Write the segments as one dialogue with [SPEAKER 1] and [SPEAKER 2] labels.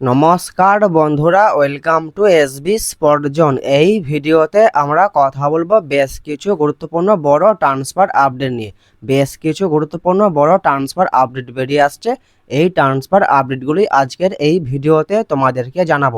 [SPEAKER 1] নমস্কার বন্ধুরা welcome to SB spot zone এই ভিডিওতে আমরা কথা বলব বেশ কিছু গুরুত্বপূর্ণ বড় ট্রান্সফার আপডেট নিয়ে। বেশ কিছু গুরুত্বপূর্ণ বড় ট্রান্সফার আপডেট বেরিয়ে আসছে। এই ট্রান্সফার আপডেটগুলি আজকের এই ভিডিওতে তোমাদেরকে জানাব।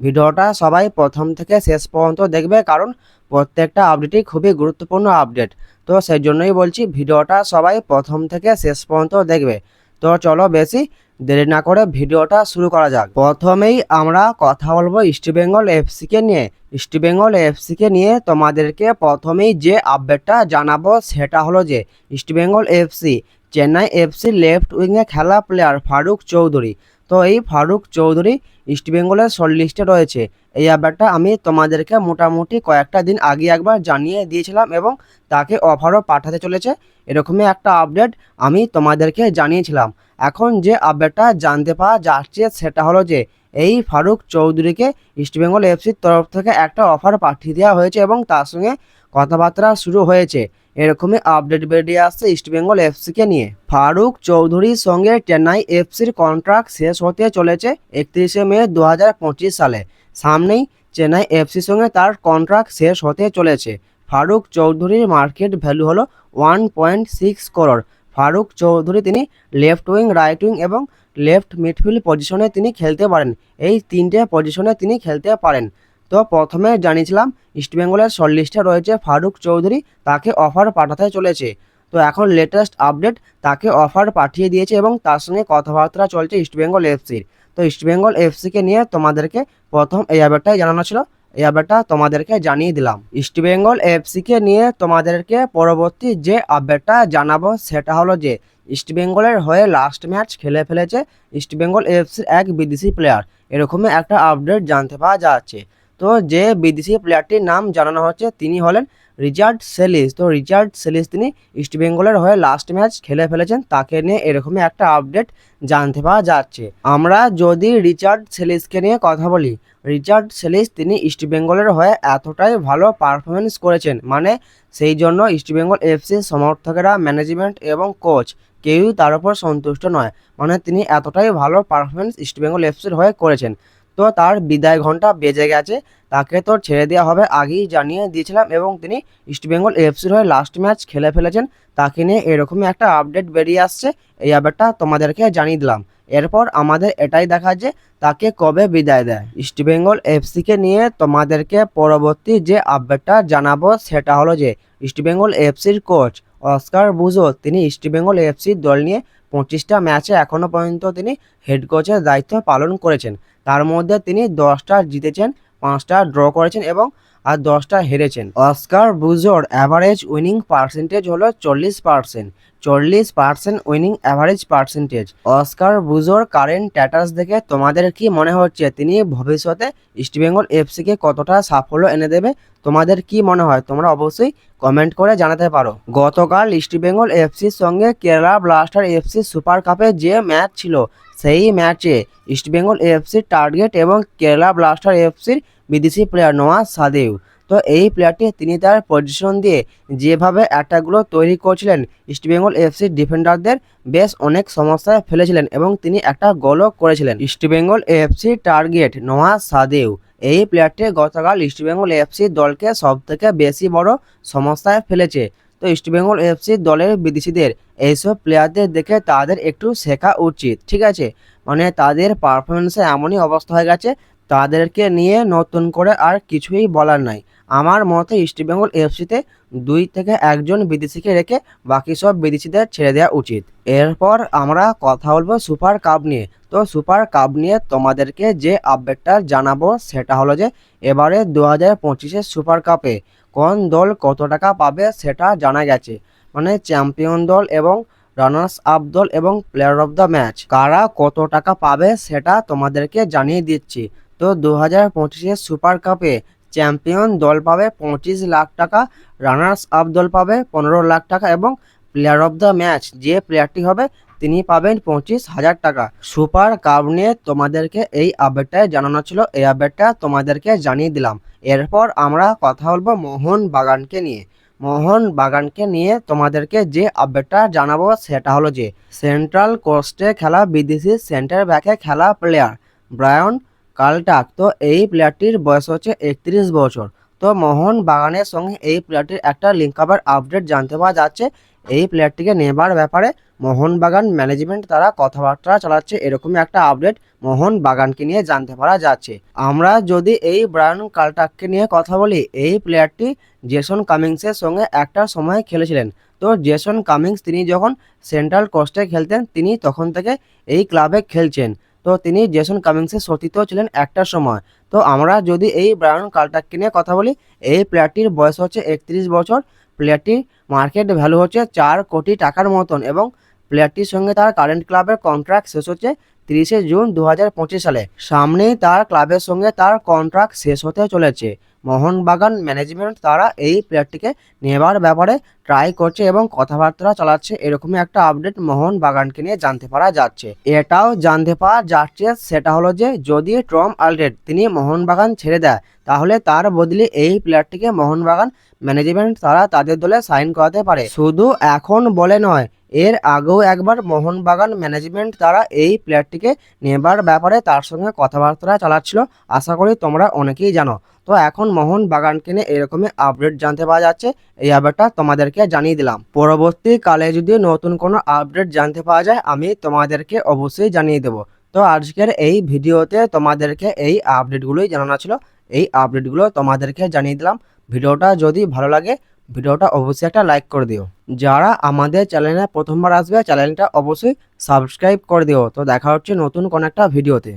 [SPEAKER 1] ভিডিওটা সবাই প্রথম থেকে শেষ পর্যন্ত দেখবে, কারণ প্রত্যেকটা আপডেটই খুবই গুরুত্বপূর্ণ আপডেট তো সেই জন্যই বলছি, ভিডিওটা সবাই প্রথম থেকে শেষ পর্যন্ত দেখবে। তো চলো বেশি দেরি না করে ভিডিওটা শুরু করা যাক। প্রথমেই আমরা কথা বলব ইস্টবেঙ্গল এফসিকে নিয়ে। ইস্টবেঙ্গল এফসিকে নিয়ে তোমাদেরকে প্রথমেই যে আপডেটটা জানাব সেটা হলো যে East Bengal FC Chennai FC left উইংয়ে খেলা প্লেয়ার ফারুক চৌধুরী। তো এই ফারুক চৌধুরী ইস্টবেঙ্গলের শর্ট লিস্টে রয়েছে। এই আপডেটটা আমি তোমাদেরকে মোটামুটি কয়েকটা দিন আগে একবার জানিয়ে দিয়েছিলাম এবং তাকে অফারও পাঠাতে চলেছে। এরকমই একটা আপডেট আমি তোমাদেরকে জানিয়েছিলাম। এখন যে আপডেটটা জানতে পাওয়া যাচ্ছে সেটা হলো যে, এই ফারুক চৌধুরীকে ইস্টবেঙ্গল এফসির তরফ থেকে একটা অফার পাঠিয়ে দেওয়া হয়েছে এবং তার সঙ্গে কথাবার্তা শুরু হয়েছে। এরকমই আপডেট বেরিয়ে আসছে ইস্টবেঙ্গল এফসিকে নিয়ে। ফারুক চৌধুরীর সঙ্গে চেন্নাই এফসির কন্ট্রাক্ট শেষ হতে চলেছে একত্রিশে মে দু হাজার পঁচিশ সালে। সামনেই চেন্নাই এফসির সঙ্গে তার কন্ট্রাক্ট শেষ হতে চলেছে। ফারুক চৌধুরীর মার্কেট ভ্যালু হলো one point six crore Faruk Chowdhury তিনি লেফট উইং রাইট উইং এবং লেফট মিডফিল্ড পজিশনে তিনি খেলতে পারেন। এই তিনটে পজিশনে তিনি খেলতে পারেন। তো প্রথমে জানিয়েছিলাম ইস্টবেঙ্গলের শর্ট লিস্টে রয়েছে ফারুক চৌধুরী, তাকে অফার পাঠাতে চলেছে। তো এখন লেটেস্ট আপডেট তাকে অফার পাঠিয়ে দিয়েছে এবং তার সঙ্গে কথাবার্তা চলছে ইস্টবেঙ্গল এফসির। তো ইস্টবেঙ্গল এফসিকে নিয়ে তোমাদেরকে প্রথম এই আপডেটটাই জানানো ছিল। এই আপডেটটা তোমাদেরকে জানিয়ে দিলাম। ইস্টবেঙ্গল এফসিকে নিয়ে তোমাদেরকে পরবর্তী যে আপডেটটা জানাব সেটা হলো যে ইস্টবেঙ্গলের হয়ে লাস্ট ম্যাচ খেলে ফেলেছে ইস্টবেঙ্গল এফসির এক বিদেশি প্লেয়ার এরকমই একটা আপডেট জানতে পাওয়া যাচ্ছে। তো যে বিদেশি প্লেয়ারটির নাম জানানো হচ্ছে, তিনি হলেন রিচার্ড সেলিস। তো রিচার্ড সেলিস তিনি ইস্টবেঙ্গলের হয়ে লাস্ট ম্যাচ খেলে ফেলেছেন। তাকে নিয়ে এরকমই একটা আপডেট জানতে পাওয়া যাচ্ছে। আমরা যদি রিচার্ড সেলিসকে নিয়ে কথা বলি, রিচার্ড সেলিস তিনি ইস্টবেঙ্গলের হয়ে এতটাই ভালো পারফরমেন্স করেছেন। মানে সেই জন্য ইস্টবেঙ্গল এফসির সমর্থকেরা ম্যানেজমেন্ট এবং কোচ কেউই তার উপর সন্তুষ্ট নয়। মানে তিনি এতটাই ভালো পারফরমেন্স ইস্টবেঙ্গল এফসির হয়ে করেছেন। তো তার বিদায় ঘণ্টা বেজে গেছে। তাকে তো ছেড়ে দেওয়া হবে, আগেই জানিয়ে দিয়েছিলাম এবং তিনি ইস্টবেঙ্গল এফসির হয়ে লাস্ট ম্যাচ খেলে ফেলেছেন। তাকে নিয়ে এরকমই একটা আপডেট বেরিয়ে আসছে, এই আপডেটটা তোমাদেরকে জানিয়ে দিলাম। এরপর আমাদের এটাই দেখা যে তাকে কবে বিদায় দেয়। ইস্টবেঙ্গল এফসিকে নিয়ে তোমাদেরকে পরবর্তী যে আপডেটটা জানাব সেটা হলো যে ইস্টবেঙ্গল এফসির কোচ অস্কার বুজো, তিনি ইস্টবেঙ্গল এফসির দল নিয়ে পঁচিশটা ম্যাচে এখনও পর্যন্ত তিনি হেড কোচের দায়িত্ব পালন করেছেন। তার মধ্যে তিনি দশটা জিতেছেন, পাঁচটা ড্র করেছেন এবং আর দশটা হেরেছেন। অস্কার বুজোর অ্যাভারেজ উইনিং পার্সেন্টেজ হলো চল্লিশ পার্সেন্ট চল্লিশ percent winning average percentage Oscar বুজোর current status দেখে তোমাদের কি মনে হচ্ছে? তিনি ভবিষ্যতে ইস্টবেঙ্গল এফসিকে কতটা সাফল্য এনে দেবে? তোমাদের কি মনে হয়? তোমরা অবশ্যই কমেন্ট করে জানাতে পারো। গতকাল ইস্টবেঙ্গল এফসির সঙ্গে কেরালা ব্লাস্টার এফসি সুপার কাপে যে ম্যাচ ছিল সেই ম্যাচে ইস্টবেঙ্গল এফসির টার্গেট এবং কেরালা ব্লাস্টার এফসির বিদেশি প্লেয়ার নোয়াজ সাদেউ তো এই প্লেয়ারটি তিনি তার পজিশন দিয়ে যেভাবে অ্যাটাকগুলো তৈরি করছিলেন ইস্টবেঙ্গল এফসির ডিফেন্ডারদের বেশ অনেক সমস্যায় ফেলেছিলেন এবং তিনি একটা গোলও করেছিলেন। ইস্টবেঙ্গল এফসির টার্গেট নোয়াজ সাদেউ এই প্লেয়ারটি গতকাল ইস্টবেঙ্গল এফসির দলকে সবথেকে বেশি বড় সমস্যায় ফেলেছে। তো ইস্টবেঙ্গল এফসির দলের বিদেশিদের এইসব প্লেয়ারদের দেখে তাদের একটু শেখা উচিত, ঠিক আছে? মানে তাদের পারফরমেন্সে এমনই অবস্থা হয়ে গেছে, তাদেরকে নিয়ে নতুন করে আর কিছুই বলার নাই। আমার মতে ইস্টবেঙ্গল এফসিতে দুই থেকে একজন বিদেশিকে রেখে বাকি সব বিদেশিদের ছেড়ে দেওয়া উচিত। এরপর আমরা কথা বলব সুপার কাপ নিয়ে। তো সুপার কাপ নিয়ে তোমাদেরকে যে আপডেটটা জানাব সেটা হলো যে, এবারে দু হাজার পঁচিশের সুপার কাপে কোন দল কত টাকা পাবে সেটা জানা গেছে। মানে চ্যাম্পিয়ন দল এবং রানার্স আপ দল এবং প্লেয়ার অফ দ্য ম্যাচ। কারা কত টাকা পাবে সেটা তোমাদেরকে জানিয়ে দিচ্ছি। তো দু হাজার পঁচিশের সুপার কাপে চ্যাম্পিয়ন দল পাবে পঁচিশ লাখ টাকা, রানার্স আপ দল পাবে পনেরো লাখ টাকা এবং প্লেয়ার অফ দ্য ম্যাচ যে প্লেয়ারটি হবে তিনি পাবেন পঁচিশ হাজার টাকা। সুপার কাপ নিয়ে তোমাদেরকে এই আপডেটটাই জানানো ছিল। এই আপডেটটা তোমাদেরকে জানিয়ে দিলাম। এরপর আমরা কথা বলব মোহন বাগানকে নিয়ে। মোহন বাগানকে নিয়ে তোমাদেরকে যে আপডেটটা জানাব সেটা হলো যে, সেন্ট্রাল কোস্টে খেলা বিদেশি সেন্টার ব্যাকে খেলা প্লেয়ার ব্রায়ন কালটাক। তো এই প্লেয়ারটির বয়স হচ্ছে একত্রিশ বছর। তো মোহন বাগানের সঙ্গে এই প্লেয়ারটির একটা লিঙ্ক আপডেট জানতে পাওয়া যাচ্ছে। এই প্লেয়ারটিকে নেবার ব্যাপারে মোহনবাগান ম্যানেজমেন্ট তারা কথাবার্তা চালাচ্ছে এরকমই একটা আপডেট মোহন বাগানকে নিয়ে জানতে পারা যাচ্ছে। আমরা যদি এই ব্রায়ন কালটাককে নিয়ে কথা বলি, এই প্লেয়ারটি জেসন কামিংসের সঙ্গে একটা সময় খেলেছিলেন। তো জেসন কামিংস তিনি যখন সেন্ট্রাল কোস্টে খেলতেন, তিনি তখন থেকে এই ক্লাবে খেলছেন। তো তিনি জেসন কামিংসের সতীর্থ ছিলেন একটা সময়। তো আমরা যদি এই ব্রায়ন কালটাককে নিয়ে কথা বলি, এই প্লেয়ারটির বয়স হচ্ছে একত্রিশ বছর। প্লেয়ারটির মার্কেট ভ্যালু হচ্ছে চার কোটি টাকার মতন এবং প্লেয়ারটির সঙ্গে তার কারেন্ট ক্লাবের কন্ট্রাক্ট শেষ হচ্ছে তিরিশে জুন দু হাজার পঁচিশ সালে। সামনেই তার ক্লাবের সঙ্গে তার কন্ট্রাক্ট শেষ হতে চলেছে। মোহনবাগান ম্যানেজমেন্ট তারা এই প্লেয়ারটিকে নেবার ব্যাপারে ট্রাই করছে এবং কথাবার্তা চালাচ্ছে এরকমই একটা আপডেট মোহনবাগানকে নিয়ে জানতে পারা যাচ্ছে। এটাও জানতে পারা যাচ্ছে, সেটা হলো যে যদি ট্রম আলরেড তিনি মোহনবাগান ছেড়ে দেয়, তাহলে তার বদলে এই প্লেয়ারটিকে মোহনবাগান ম্যানেজমেন্ট তারা তাদের দলে সাইন করাতে পারে। শুধু এখন বলে নয়, এর আগেও একবার মোহনবাগান ম্যানেজমেন্ট তারা এই প্লেয়ারটিকে নেবার ব্যাপারে তার সঙ্গে কথাবার্তা চালাচ্ছিল। আশা করি তোমরা অনেকেই জানো। তো এখন মোহন বাগানকে নিয়ে এরকমই আপডেট জানতে পাওয়া যাচ্ছে। এই আপডেটটা তোমাদেরকে জানিয়ে দিলাম। পরবর্তীকালে যদি নতুন কোনো আপডেট জানতে পাওয়া যায়, আমি তোমাদেরকে অবশ্যই জানিয়ে দেবো। তো আজকের এই ভিডিওতে তোমাদেরকে এই আপডেটগুলোই জানানো ছিল। এই আপডেটগুলো তোমাদেরকে জানিয়ে দিলাম। ভিডিওটা যদি ভালো লাগে ভিডিওটা অবশ্যই একটা লাইক করে দিও। যারা আমাদের চ্যানেলে প্রথমবার আসবে চ্যানেলটা অবশ্যই সাবস্ক্রাইব করে দিও। তো দেখা হচ্ছে নতুন কোনো একটা ভিডিওতে